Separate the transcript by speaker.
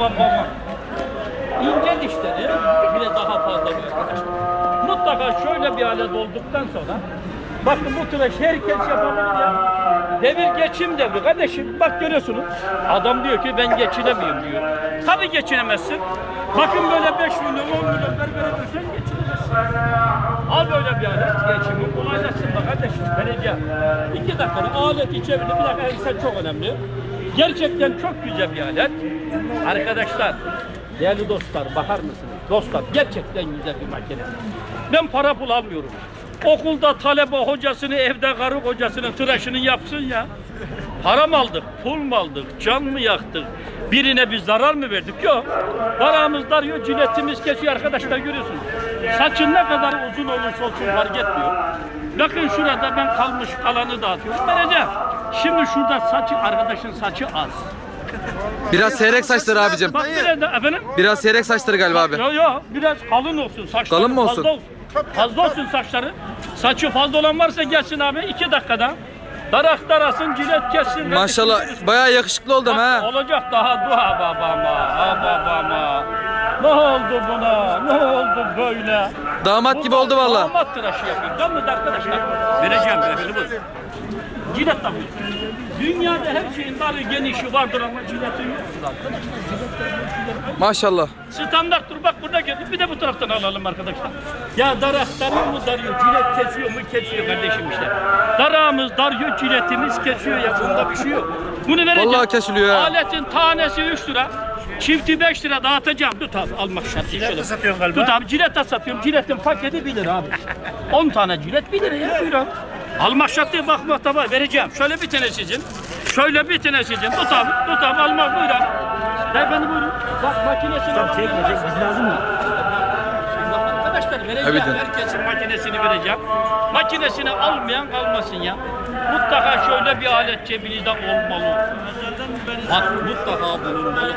Speaker 1: bak bak. İnce dişleri bile daha fazla arkadaşlar. Mutlaka şöyle bir alet olduktan sonra Bakın bu tıraş herkes yapabilir ya. Devir geçim devri kardeşim. Bak görüyorsunuz. Adam diyor ki ben geçinemiyorum diyor. Tabii geçinemezsin. Bakın böyle 5 milyon 10 milyon ver verirsen geçinemezsin. Al böyle bir alet geçimi kolaylaşsın bak kardeşim. Vereceğim. İki dakikada alet içebilir. Bir dakika ise çok önemli. Gerçekten çok güzel bir alet. Arkadaşlar, değerli dostlar bakar mısınız? Dostlar gerçekten güzel bir makine. Ben para pul almıyorum. Okulda talebe hocasını, evde karı kocasının tıraşını yapsın ya. Para mı aldık, pul mu aldık, can mı yaktık? Birine bir zarar mı verdik? Yok. Paramız darıyor, ciletimiz kesiyor arkadaşlar görüyorsunuz. Saçın ne kadar uzun olursa olsun fark etmiyor. Bakın şurada ben kalmış kalanı dağıtıyorum. Vereceğim. Şimdi şurada saçı, arkadaşın saçı az.
Speaker 2: Biraz seyrek saçları abicim.
Speaker 1: Bak nerede efendim?
Speaker 2: Biraz seyrek saçları galiba abi.
Speaker 1: Yo yo biraz kalın olsun saçları.
Speaker 2: Kalın mı olsun?
Speaker 1: Fazla olsun. Fazla olsun saçları. Saçı fazla olan varsa gelsin abi iki dakikada. Darak darasın, cilet kessin.
Speaker 2: Maşallah bayağı yakışıklı oldun ha.
Speaker 1: Olacak daha dua babama, ha babama. Ne oldu buna? Ne oldu böyle?
Speaker 2: Damat gibi oldu valla.
Speaker 1: Damat tıraşı yapıyor. Mı arkadaşlar? Vereceğim bu. Cilet tabii. Dünyada her şeyin darı genişi vardır ama ciletin yoktur arkadaşlar.
Speaker 2: Maşallah.
Speaker 1: Standart dur bak burada geldi. Bir de bu taraftan alalım arkadaşlar. Ya darak darıyor mu darıyor, cilet kesiyor mu kesiyor kardeşim işte. Darağımız darıyor, ciletimiz kesiyor ya bunda bir şey yok. Bunu vereceğim.
Speaker 2: Vallahi kesiliyor ha.
Speaker 1: Aletin tanesi 3 lira. Çifti 5 lira dağıtacağım. Tut abi almak şart. Cilet de
Speaker 3: satıyorsun galiba.
Speaker 1: Tut abi cilet de satıyorum. Ciletin paketi 1 lira abi. 10 tane cilet 1 lira ya buyurun. Almak şart değil bakmak da var. Vereceğim. Şöyle bir tane sizin. Şöyle bir tane sizin. Tut abi. Tut abi almak buyurun. Beyefendi buyurun. Bak makinesini
Speaker 3: Tamam çekme çek biz lazım mı?
Speaker 1: Arkadaşlar vereceğim.
Speaker 2: Evet.
Speaker 1: Herkesin makinesini vereceğim. Makinesini almayan kalmasın ya. Mutlaka şöyle bir alet cebinizde olmalı. Bak mutlaka bulunmalı.